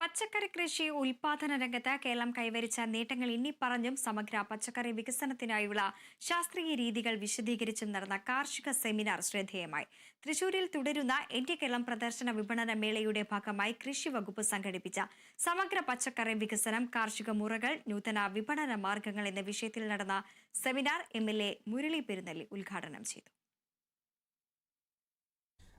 പച്ചക്കറി കൃഷി ഉൽപാദന രംഗത്ത് കേരളം കൈവരിച്ച നേട്ടങ്ങൾ ഇനി പറഞ്ഞും സമഗ്ര പച്ചക്കറി വികസനത്തിനായുള്ള ശാസ്ത്രീയ രീതികൾ വിശദീകരിച്ചും നടന്ന കാർഷിക സെമിനാർ ശ്രദ്ധേയമായി. തൃശൂരിൽ തുടരുന്ന എന്റെ കേരളം പ്രദർശന വിപണന മേളയുടെ ഭാഗമായി കൃഷി വകുപ്പ് സംഘടിപ്പിച്ച സമഗ്ര പച്ചക്കറി വികസനം കാർഷിക മുറകൾ നൂതന വിപണന മാർഗങ്ങൾ എന്ന വിഷയത്തിൽ നടന്ന seminar M L A Murali Perunelli ഉദ്ഘാടനം ചെയ്തു.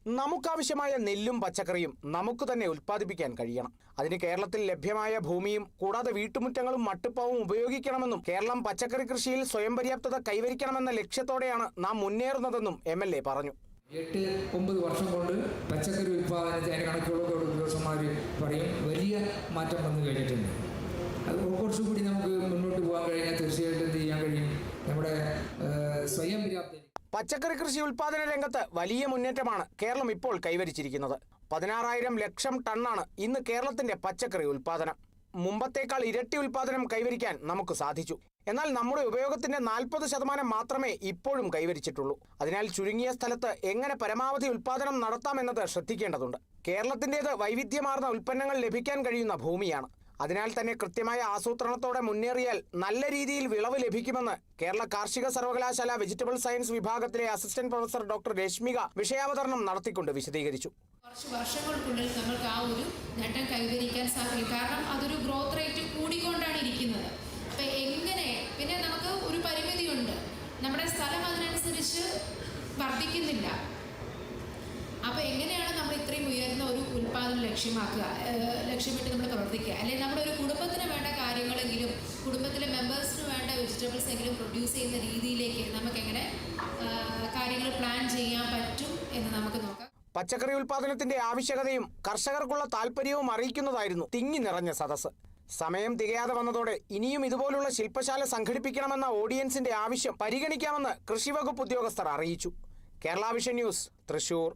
നമുക്കാവശ്യമായ നെല്ലും പച്ചക്കറിയും നമുക്ക് തന്നെ ഉൽപ്പാദിപ്പിക്കാൻ കഴിയണം. അതിന് കേരളത്തിൽ ലഭ്യമായ ഭൂമിയും കൂടാതെ വീട്ടുമുറ്റങ്ങളും മട്ടുപ്പാവും ഉപയോഗിക്കണമെന്നും കേരളം പച്ചക്കറി കൃഷിയിൽ സ്വയം പര്യാപ്തത കൈവരിക്കണമെന്ന ലക്ഷ്യത്തോടെയാണ് നാം മുന്നേറുന്നതെന്നും എം പറഞ്ഞു. എട്ട് ഒമ്പത് വർഷം കൊണ്ട് പച്ചക്കറി ഉൽപ്പാദനത്തിൽ അതിന് കണക്കുകളൊക്കെ ഉദ്യോഗസ്ഥന്മാർ പറയും. വലിയ മാറ്റം വന്നു കഴിഞ്ഞിട്ടുണ്ട്. അത് കുറച്ചുകൂടി നമുക്ക് മുന്നോട്ട് പോകാൻ കഴിഞ്ഞാൽ തീർച്ചയായിട്ടും എന്ത് ചെയ്യാൻ കഴിയും നമ്മുടെ ഏഹ്, സ്വയം പര്യാപ്തത പച്ചക്കറി കൃഷി ഉൽപാദന രംഗത്ത് വലിയ മുന്നേറ്റമാണ് കേരളം ഇപ്പോൾ കൈവരിച്ചിരിക്കുന്നത്. പതിനാറായിരം ലക്ഷം ടണ്ണാണ് ഇന്ന് കേരളത്തിന്റെ പച്ചക്കറി ഉൽപാദനം മുമ്പത്തേക്കാൾ ഇരട്ടി ഉൽപാദനം കൈവരിക്കാൻ നമുക്ക് സാധിച്ചു. എന്നാൽ നമ്മുടെ ഉപയോഗത്തിന്റെ നാൽപ്പത് ശതമാനം മാത്രമേ ഇപ്പോഴും കൈവരിച്ചിട്ടുള്ളൂ. അതിനാൽ ചുരുങ്ങിയ സ്ഥലത്ത് എങ്ങനെ പരമാവധി ഉൽപാദനം നടത്താമെന്നത് ശ്രദ്ധിക്കേണ്ടതുണ്ട്. കേരളത്തിന്റേത് വൈവിധ്യമാർന്ന ഉൽപ്പന്നങ്ങൾ ലഭിക്കാൻ കഴിയുന്ന ഭൂമിയാണ്. അതിനാൽ തന്നെ കൃത്യമായ ആസൂത്രണത്തോടെ മുന്നേറിയാൽ നല്ല രീതിയിൽ വിളവ് ലഭിക്കുമെന്ന് കേരള കാർഷിക സർവകലാശാല വെജിറ്റബിൾ സയൻസ് വിഭാഗത്തിലെ അസിസ്റ്റന്റ് പ്രൊഫസർ ഡോക്ടർ രശ്മിക വിഷയാവതരണം നടത്തിക്കൊണ്ട് വിശദീകരിച്ചു. കുറച്ച് വർഷങ്ങൾക്കുള്ളിൽ നമുക്ക് ആ ഒരു നേട്ടം കൈവരിക്കാൻ സാധിക്കും. കാരണം അതൊരു ഗ്രോത്ത് റേറ്റ് കൂടിക്കൊണ്ടാണ് ഇരിക്കുന്നത്. അപ്പം എങ്ങനെ? പിന്നെ നമുക്ക് ഒരു പരിമിതിയുണ്ട്. നമ്മുടെ സ്ഥലം അതിനനുസരിച്ച് വർദ്ധിക്കുന്നില്ല. ലക്ഷ്യമാക്കുക. ലക്ഷ്യമിട്ട് നമ്മൾ പ്രവർത്തിക്കുക. അല്ലെങ്കിൽ നമ്മുടെ ഒരു കുടുംബത്തിന് വേണ്ട കാര്യങ്ങളെങ്കിലും കുടുംബത്തിലെ മെമ്പേഴ്സിന് വേണ്ട വെജിറ്റബിൾസ് എങ്കിലും പ്രൊഡ്യൂസ് ചെയ്യുന്ന രീതിയിലേക്ക് നമുക്ക് എങ്ങനെ കാര്യങ്ങൾ പ്ലാൻ ചെയ്യാൻ പറ്റും എന്ന് നമുക്ക് നോക്കാം. പച്ചക്കറി ഉൽപാദനത്തിന്റെ ആവശ്യകതയും കർഷകർക്കുള്ള താല്പര്യവും അറിയിക്കുന്നതായിരുന്നു തിങ്ങി നിറഞ്ഞ സദസ്സ്. സമയം തികയാതെ വന്നതോടെ ഇനിയും ഇതുപോലുള്ള ശില്പശാല സംഘടിപ്പിക്കണമെന്ന ഓഡിയൻസിന്റെ ആവശ്യം പരിഗണിക്കാമെന്ന് കൃഷിവകുപ്പ് ഉദ്യോഗസ്ഥർ അറിയിച്ചു. Kerala vision news Thrissur.